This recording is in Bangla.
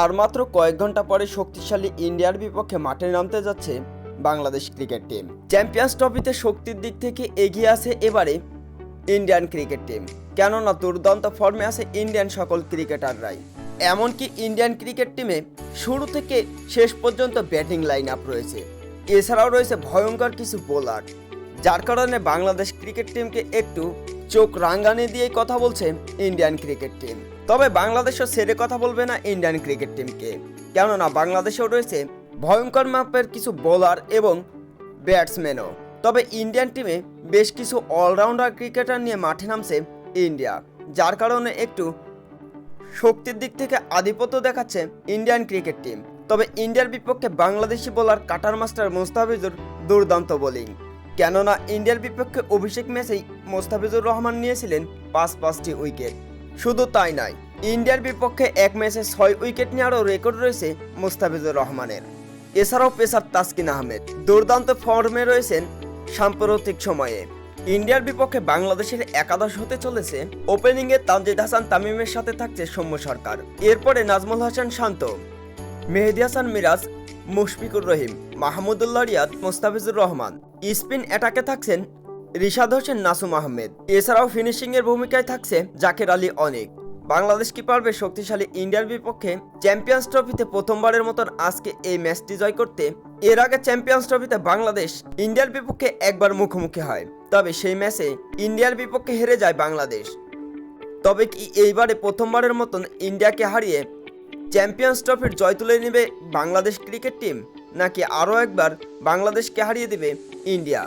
আর মাত্র কয়েক ঘণ্টা পরে শক্তিশালী ইন্ডিয়ার বিপক্ষে মাঠে নামতে যাচ্ছে বাংলাদেশ ক্রিকেট টিম। চ্যাম্পিয়ন্স ট্রফিতে শক্তির দিক থেকে এগিয়ে আছে এবারে ইন্ডিয়ান ক্রিকেট টিম। কেননা দুর্দান্ত ফর্মে আছে ইন্ডিয়ান সকল ক্রিকেটাররাই। এমনকি ইন্ডিয়ান ক্রিকেট টিমে শুরু থেকে শেষ পর্যন্ত ব্যাটিং লাইন আপ রয়েছে। এছাড়াও রয়েছে ভয়ঙ্কর কিছু বোলার, যার কারণে বাংলাদেশ ক্রিকেট টিমকে একটু চোখ রাঙ্গানি দিয়েই কথা বলছে ইন্ডিয়ান ক্রিকেট টিম। তবে বাংলাদেশও ছেড়ে কথা বলবে না ইন্ডিয়ান ক্রিকেট টিমকে। কেননা বাংলাদেশেও রয়েছে ভয়ঙ্কর মাপের কিছু বোলার এবং ব্যাটসম্যানও। তবে ইন্ডিয়ান টিমে বেশ কিছু অলরাউন্ডার ক্রিকেটার নিয়ে মাঠে নামছে ইন্ডিয়া, যার কারণে একটু শক্তির দিক থেকে আধিপত্য দেখাচ্ছে ইন্ডিয়ান ক্রিকেট টিম। তবে ইন্ডিয়ার বিপক্ষে Bangladeshi bowler cutter master Mustafizur দুর্দান্ত বোলিং। কেননা ইন্ডিয়ার বিপক্ষে অভিষেক ম্যাচেই মোস্তাফিজুর রহমান নিয়েছিলেন পাঁচ পাঁচটি উইকেট। শুধু তাই নয়, ইন্ডিয়ার বিপক্ষে এক ম্যাচে ছয় উইকেট নেওয়ারও রেকর্ড রয়েছে মোস্তাফিজুর রহমানের। এছাড়াও পেসার তাসকিন আহমেদ দুর্দান্ত ফর্মে রয়েছেন সাম্প্রতিক সময়ে। ইন্ডিয়ার বিপক্ষে বাংলাদেশের একাদশ হতে চলেছে ওপেনিংয়ে তানজিদ হাসান তামিমের সাথে থাকছে সৌম্য সরকার। এরপরে নাজমুল হাসান শান্ত। মেহেদি হাসান মিরাজ, মুশফিকুর রহিম, মাহমুদুল্লাহ রিয়াদ, মোস্তাফিজুর রহমান। স্পিন অ্যাটাকে থাকছেন রিশাদ হোসেন নাসুম আহমেদ। এছাড়াও ফিনিশিংয়ের ভূমিকায় থাকছে জাকের আলী অনেক। বাংলাদেশ কি পারবে শক্তিশালী ইন্ডিয়ার বিপক্ষে চ্যাম্পিয়ন্স ট্রফিতে প্রথমবারের মতন আজকে এই ম্যাচটি জয় করতে, এর আগে চ্যাম্পিয়ন্স ট্রফিতে বাংলাদেশ ইন্ডিয়ার বিপক্ষে একবার মুখোমুখি হয়। তবে সেই ম্যাচে ইন্ডিয়ার বিপক্ষে হেরে যায় বাংলাদেশ। তবে কি এইবারে প্রথমবারের মতন ইন্ডিয়াকে হারিয়ে চ্যাম্পিয়ন্স ট্রফির জয় তুলে নেবে বাংলাদেশ ক্রিকেট টিম, নাকি আরও একবার বাংলাদেশকে হারিয়ে দেবে ইন্ডিয়া?